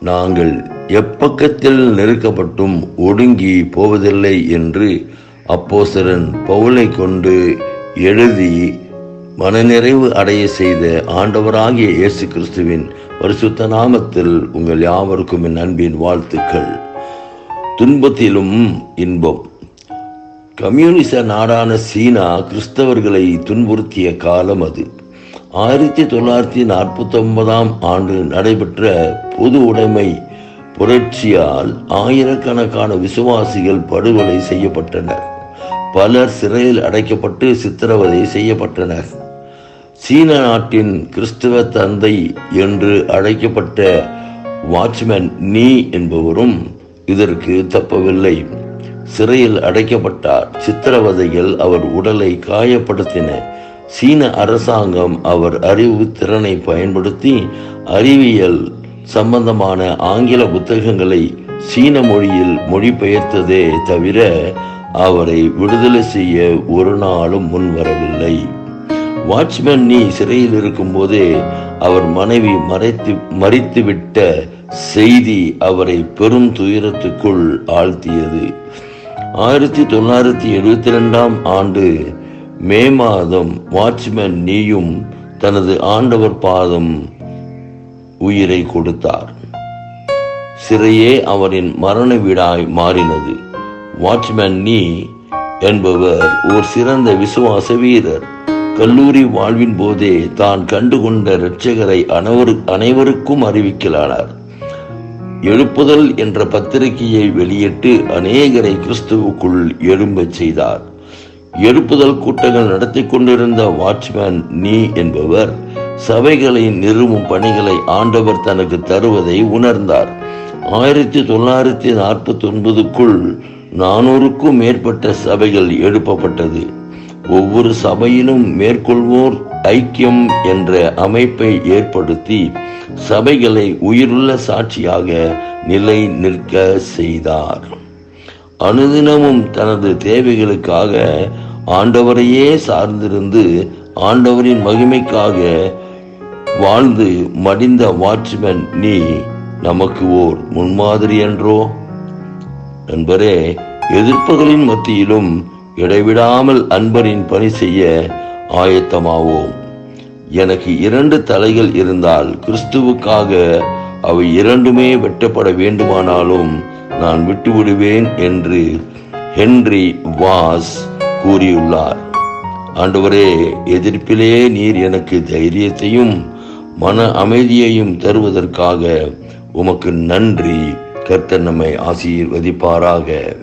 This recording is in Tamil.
நாங்கள் எப்பக்கத்தில் நெருக்கப்பட்டும் ஒடுங்கி போவதில்லை என்று அப்போசரன் பவுலை கொண்டு எழுதி மனநிறைவு அடைய செய்த ஆண்டவராகிய இயேசு கிறிஸ்துவின் பரிசுத்த நாமத்தில் உங்கள் யாவருக்கும் என் அன்பின் வாழ்த்துக்கள். துன்பத்திலும் இன்பம். கம்யூனிச நாடான சீனா கிறிஸ்தவர்களை துன்புறுத்திய காலம் அது. ஆயிரத்தி தொள்ளாயிரத்தி நாற்பத்தி ஒன்பதாம் ஆண்டு நடைபெற்ற பொது உடைமை புரட்சியால் ஆயிரக்கணக்கான விசுவாசிகள் படுகொலை செய்யப்பட்டனர். பலர் சிறையில் அடைக்கப்பட்டு சித்திரவதை செய்யப்பட்டனர். சீன நாட்டின் கிறிஸ்தவ தந்தை என்று அழைக்கப்பட்ட வாட்ச்மேன் நீ என்பவரும் இதற்கு தப்பவில்லை. சிறையில் அடைக்கப்பட்டார். சித்திரவதைகள் அவர் உடலை காயப்படுத்தின. சீன அரசாங்கம் அவர் அறிவு திறனை பயன்படுத்தி அறிவியல் சம்பந்தமான ஆங்கில புத்தகங்களை சீன மொழியில் மொழிபெயர்த்ததே தவிர அவரை விடுதலை செய்ய ஒரு நாளும் முன்வரவில்லை வாட்ச்மேன் நீ சிறையில் இருக்கும்போதே அவர் மனைவி மறைத்து மறித்துவிட்ட செய்தி அவரை பெரும் துயரத்துக்குள் ஆழ்த்தியது. ஆயிரத்தி தொள்ளாயிரத்தி எழுபத்தி ரெண்டாம் ஆண்டு மே மாதம் வாட்ச்மேன் நீயும் தனது ஆண்டவர் பாதம் உயிரை கொடுத்தார். சிறையே அவரின் மரண வீடாய் மாறினது. வாட்ச்மேன் நீ என்பவர் ஒரு சிறந்த விசுவாச வீரர். கல்லூரி வாழ்வின் போதே தான் கண்டுகொண்ட இரட்சகரை அனைவரு அனைவருக்கும் அறிவிக்கலானார். எழுப்புதல் என்ற பத்திரிகையை வெளியிட்டு அநேகரை கிறிஸ்துவுக்குள் எழும்பச் செய்தார். எழுப்புதல் கூட்டங்கள் நடத்தி கொண்டிருந்த வாட்ச்மேன் நீ என்பவர் சபைகளை நிறுவும் பணிகளை ஆண்டவர் தனக்கு தருவதை உணர்ந்தார். ஆயிரத்தி தொள்ளாயிரத்தி நாற்பத்தி ஒன்பதுக்குள் நானூறுக்கும் மேற்பட்ட சபைகள் எழுப்பப்பட்டது. ஒவ்வொரு சபையிலும் மேற்கொள்வோர் ஐக்கியம் என்ற அமைப்பை ஏற்படுத்தி சபைகளை உயிருள்ள சாட்சியாக நிலை நிற்க செய்தார். அனுதினமும் தனது தேவைகளுக்காக ஆண்டவரையே சார்ந்திருந்து ஆண்டவரின் மகிமைக்காக வாழ்ந்து மடிந்த வாட்ச்மேன் நீ நமக்கு ஓர் முன்மாதிரி என்றோ? நண்பரே எதிர்ப்புகளின் மத்தியிலும் இடைவிடாமல் அன்பரின் பணி செய்ய ஆயத்தமாவோம். எனக்கு இரண்டு தலைகள் இருந்தால் கிறிஸ்துவுக்காக அவை இரண்டுமே வெட்டப்பட வேண்டுமானாலும் நான் விட்டுவிடுவேன் என்று ஹென்றி வாஸ் கூறியுள்ளார். ஆண்டவரே எதிர்ப்பிலே நீர் எனக்கு தைரியத்தையும் மன அமைதியையும் தருவதற்காக உமக்கு நன்றி. கர்த்தன் நம்மை ஆசீர்வதிப்பாராக.